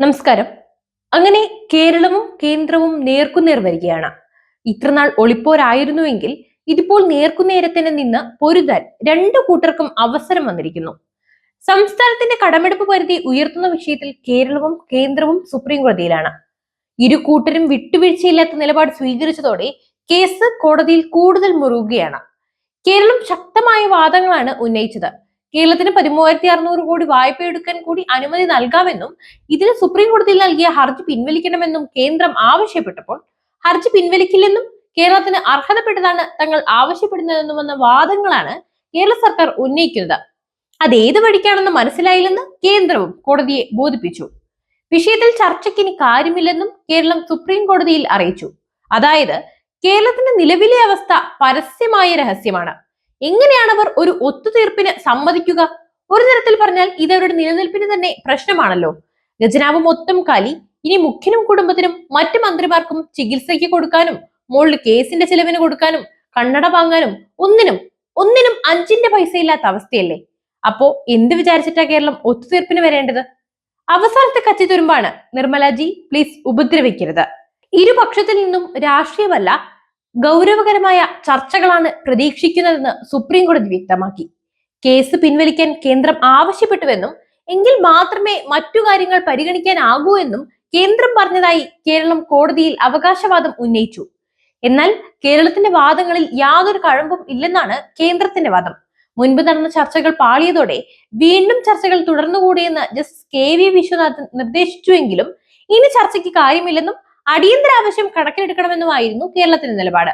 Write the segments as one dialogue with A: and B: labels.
A: നമസ്കാരം. അങ്ങനെ കേരളവും കേന്ദ്രവും നേർക്കുനേർ വരികയാണ്. ഇത്രനാൾ ഒളിപ്പോരായിരുന്നുവെങ്കിൽ ഇതിപ്പോൾ നേർക്കുനേരത്തിന് നിന്ന് പൊരുതാൻ രണ്ടു കൂട്ടർക്കും അവസരം വന്നിരിക്കുന്നു. സംസ്ഥാനത്തിന്റെ കടമെടുപ്പ് പരിധി ഉയർത്തുന്ന വിഷയത്തിൽ കേരളവും കേന്ദ്രവും സുപ്രീം കോടതിയിലാണ് ഇരു കൂട്ടരും വിട്ടുവീഴ്ചയില്ലാത്ത നിലപാട് സ്വീകരിച്ചതോടെ കേസ് കോടതിയിൽ കൂടുതൽ മുറുകുകയാണ്. കേരളം ശക്തമായ വാദങ്ങളാണ് ഉന്നയിച്ചത്. കേരളത്തിന് പതിമൂവായിരത്തി അറുന്നൂറ് കോടി വായ്പ എടുക്കാൻ കൂടി അനുമതി നൽകാമെന്നും ഇതിന് സുപ്രീം കോടതിയിൽ നൽകിയ ഹർജി പിൻവലിക്കണമെന്നും കേന്ദ്രം ആവശ്യപ്പെട്ടപ്പോൾ ഹർജി പിൻവലിക്കില്ലെന്നും കേരളത്തിന് അർഹതപ്പെട്ടതാണ് തങ്ങൾ ആവശ്യപ്പെടുന്നതെന്നും എന്ന വാദങ്ങളാണ് കേരള സർക്കാർ ഉന്നയിക്കുന്നത്. അത് ഏത് വഴിക്കാണെന്ന് മനസ്സിലായില്ലെന്ന് കേന്ദ്രവും കോടതിയെ ബോധിപ്പിച്ചു. വിഷയത്തിൽ ചർച്ചയ്ക്ക് ഇനി കാര്യമില്ലെന്നും കേരളം സുപ്രീം കോടതിയിൽ അറിയിച്ചു. അതായത് കേരളത്തിന്റെ നിലവിലെ അവസ്ഥ പരസ്യമായ രഹസ്യമാണ്. എങ്ങനെയാണ് അവർ ഒരു ഒത്തുതീർപ്പിന് സമ്മതിക്കുക? ഒരു തരത്തിൽ പറഞ്ഞാൽ ഇത് അവരുടെ നിലനിൽപ്പിന് തന്നെ പ്രശ്നമാണല്ലോ. ഖജനാവ് മൊത്തം കാലി ഇനി മുഖ്യനും കുടുംബത്തിനും മറ്റു മന്ത്രിമാർക്കും ചികിത്സയ്ക്ക് കൊടുക്കാനും മുകളിൽ കേസിന്റെ ചെലവിന് കൊടുക്കാനും കണ്ണട വാങ്ങാനും ഒന്നിനും ഒന്നിനും അഞ്ചിന്റെ പൈസ ഇല്ലാത്ത അവസ്ഥയല്ലേ? അപ്പോ എന്ത് വിചാരിച്ചിട്ടാ കേരളം ഒത്തുതീർപ്പിന് വരേണ്ടത്? അവസാനത്തെ കച്ചി തുരുമ്പാണ്. നിർമ്മലാജി പ്ലീസ് ഉപദ്രവിക്കരുത്. ഇരുപക്ഷത്തിൽ നിന്നും രാഷ്ട്രീയമല്ല ഗൗരവകരമായ ചർച്ചകളാണ് പ്രതീക്ഷിക്കുന്നതെന്ന് സുപ്രീം കോടതി വ്യക്തമാക്കി. കേസ് പിൻവലിക്കാൻ കേന്ദ്രം ആവശ്യപ്പെട്ടുവെന്നും എങ്കിൽ മാത്രമേ മറ്റു കാര്യങ്ങൾ പരിഗണിക്കാനാകൂ എന്നും കേന്ദ്രം പറഞ്ഞതായി കേരളം കോടതിയിൽ അവകാശവാദം ഉന്നയിച്ചു. എന്നാൽ കേരളത്തിന്റെ വാദങ്ങളിൽ യാതൊരു കഴമ്പും ഇല്ലെന്നാണ് കേന്ദ്രത്തിന്റെ വാദം. മുൻപ് നടന്ന ചർച്ചകൾ പാളിയതോടെ വീണ്ടും ചർച്ചകൾ തുടർന്നുകൂടിയെന്ന് ജസ്റ്റിസ് കെ വി വിശ്വനാഥൻ നിർദ്ദേശിച്ചുവെങ്കിലും ഇനി ചർച്ചയ്ക്ക് കാര്യമില്ലെന്നും അടിയന്തര ആവശ്യം കണക്കിലെടുക്കണമെന്നുമായിരുന്നു കേരളത്തിന്റെ നിലപാട്.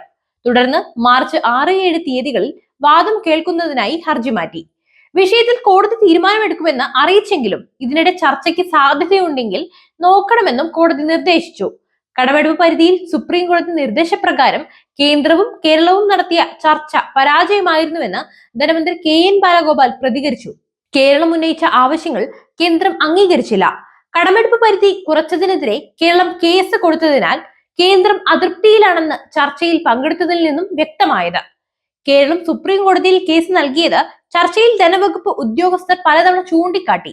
A: തുടർന്ന് മാർച്ച് ആറ് ഏഴ് തീയതികളിൽ വാദം കേൾക്കുന്നതിനായി ഹർജി മാറ്റി. വിഷയത്തിൽ കോടതി തീരുമാനമെടുക്കുമെന്ന് അറിയിച്ചെങ്കിലും ഇതിനിടെ ചർച്ചയ്ക്ക് സാധ്യതയുണ്ടെങ്കിൽ നോക്കണമെന്നും കോടതി നിർദ്ദേശിച്ചു. കടമെടുപ്പ് പരിധിയിൽ സുപ്രീം കോടതി നിർദ്ദേശപ്രകാരം കേന്ദ്രവും കേരളവും നടത്തിയ ചർച്ച പരാജയമായിരുന്നുവെന്ന് ധനമന്ത്രി കെ എൻ ബാലഗോപാൽ പ്രതികരിച്ചു. കേരളം ഉന്നയിച്ച ആവശ്യങ്ങൾ കേന്ദ്രം അംഗീകരിച്ചില്ല. കടമെടുപ്പ് പരിധി കുറച്ചതിനെതിരെ കേരളം കേസ് കൊടുത്തതിനാൽ കേന്ദ്രം അതൃപ്തിയിലാണെന്ന് ചർച്ചയിൽ പങ്കെടുത്തതിൽ നിന്നും വ്യക്തമായത്. കേരളം സുപ്രീം കോടതിയിൽ കേസ് നൽകിയത് ചർച്ചയിൽ ധനവകുപ്പ് ഉദ്യോഗസ്ഥർ പലതവണ ചൂണ്ടിക്കാട്ടി.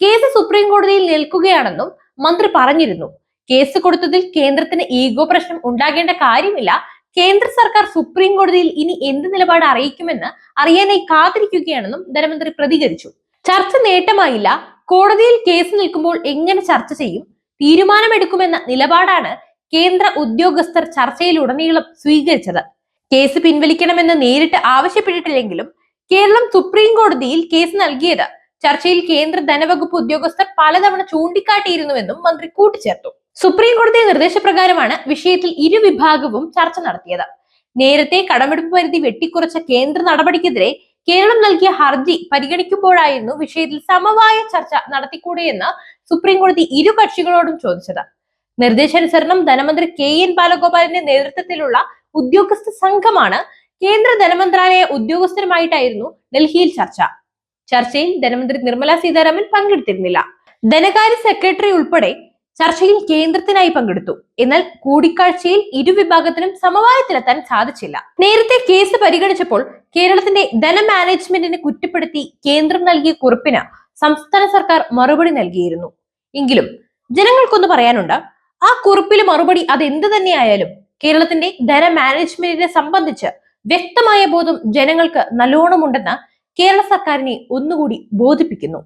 A: കേസ് സുപ്രീം കോടതിയിൽ നിൽക്കുകയാണെന്നും മന്ത്രി പറഞ്ഞിരുന്നു. കേസ് കൊടുത്തതിൽ കേന്ദ്രത്തിന് ഈഗോ പ്രശ്നം ഉണ്ടാകേണ്ട കാര്യമില്ല. കേന്ദ്ര സർക്കാർ സുപ്രീം കോടതിയിൽ ഇനി എന്ത് നിലപാട് അറിയിക്കുമെന്ന് അറിയാനായി കാത്തിരിക്കുകയാണെന്നും ധനമന്ത്രി പ്രതികരിച്ചു. ചർച്ച നേട്ടമായില്ല കോടതിയിൽ കേസ് നിൽക്കുമ്പോൾ എങ്ങനെ ചർച്ച ചെയ്യും? തീരുമാനമെടുക്കുമെന്ന നിലപാടാണ് കേന്ദ്ര ഉദ്യോഗസ്ഥർ ചർച്ചയിലുടനീളം സ്വീകരിച്ചത്. കേസ് പിൻവലിക്കണമെന്ന് നേരിട്ട് ആവശ്യപ്പെട്ടിട്ടില്ലെങ്കിലും കേരളം സുപ്രീം കോടതിയിൽ കേസ് നൽകിയത്. ചർച്ചയിൽ കേന്ദ്ര ധനവകുപ്പ് ഉദ്യോഗസ്ഥർ പലതവണ ചൂണ്ടിക്കാട്ടിയിരുന്നുവെന്നും മന്ത്രി കൂട്ടിച്ചേർത്തു. സുപ്രീം കോടതി നിർദ്ദേശപ്രകാരമാണ് വിഷയത്തിൽ ഇരുവിഭാഗവും ചർച്ച നടത്തിയത്. നേരത്തെ കടമെടുപ്പ് പരിധി വെട്ടിക്കുറച്ച കേന്ദ്ര നടപടിക്കെതിരെ കേരളം നൽകിയ ഹർജി പരിഗണിക്കുമ്പോഴായിരുന്നു വിഷയത്തിൽ സമവായ ചർച്ച നടത്തിക്കൂടെയെന്ന് സുപ്രീം കോടതി ഇരു കക്ഷികളോടും ചോദിച്ചത്. നിർദ്ദേശാനുസരണം ധനമന്ത്രി കെ എൻ ബാലഗോപാലിന്റെ നേതൃത്വത്തിലുള്ള ഉദ്യോഗസ്ഥ സംഘമാണ് കേന്ദ്ര ധനമന്ത്രാലയ ഉദ്യോഗസ്ഥരുമായിട്ടായിരുന്നു ഡൽഹിയിൽ ചർച്ച. ചർച്ചയിൽ ധനമന്ത്രി നിർമ്മല സീതാരാമൻ പങ്കെടുത്തിരുന്നില്ല. ധനകാര്യ സെക്രട്ടറി ഉൾപ്പെടെ ചർച്ചയിൽ കേന്ദ്രത്തിനായി പങ്കെടുത്തു. എന്നാൽ കൂടിക്കാഴ്ചയിൽ ഇരുവിഭാഗത്തിനും സമവായത്തിലെത്താൻ സാധിച്ചില്ല. നേരത്തെ കേസ് പരിഗണിച്ചപ്പോൾ കേരളത്തിന്റെ ധന മാനേജ്മെന്റിനെ കുറ്റപ്പെടുത്തി കേന്ദ്രം നൽകിയ കുറിപ്പിന് സംസ്ഥാന സർക്കാർ മറുപടി നൽകിയിരുന്നു. എങ്കിലും ജനങ്ങൾക്കൊന്ന് പറയാനുണ്ട് ആ കുറിപ്പിലെ മറുപടി അതെന്ത് തന്നെയായാലും കേരളത്തിന്റെ ധന മാനേജ്മെന്റിനെ സംബന്ധിച്ച് വ്യക്തമായ ബോധം ജനങ്ങൾക്ക് നല്ലോണമുണ്ടെന്ന് കേരള സർക്കാരിനെ ഒന്നുകൂടി ബോധിപ്പിക്കുന്നു.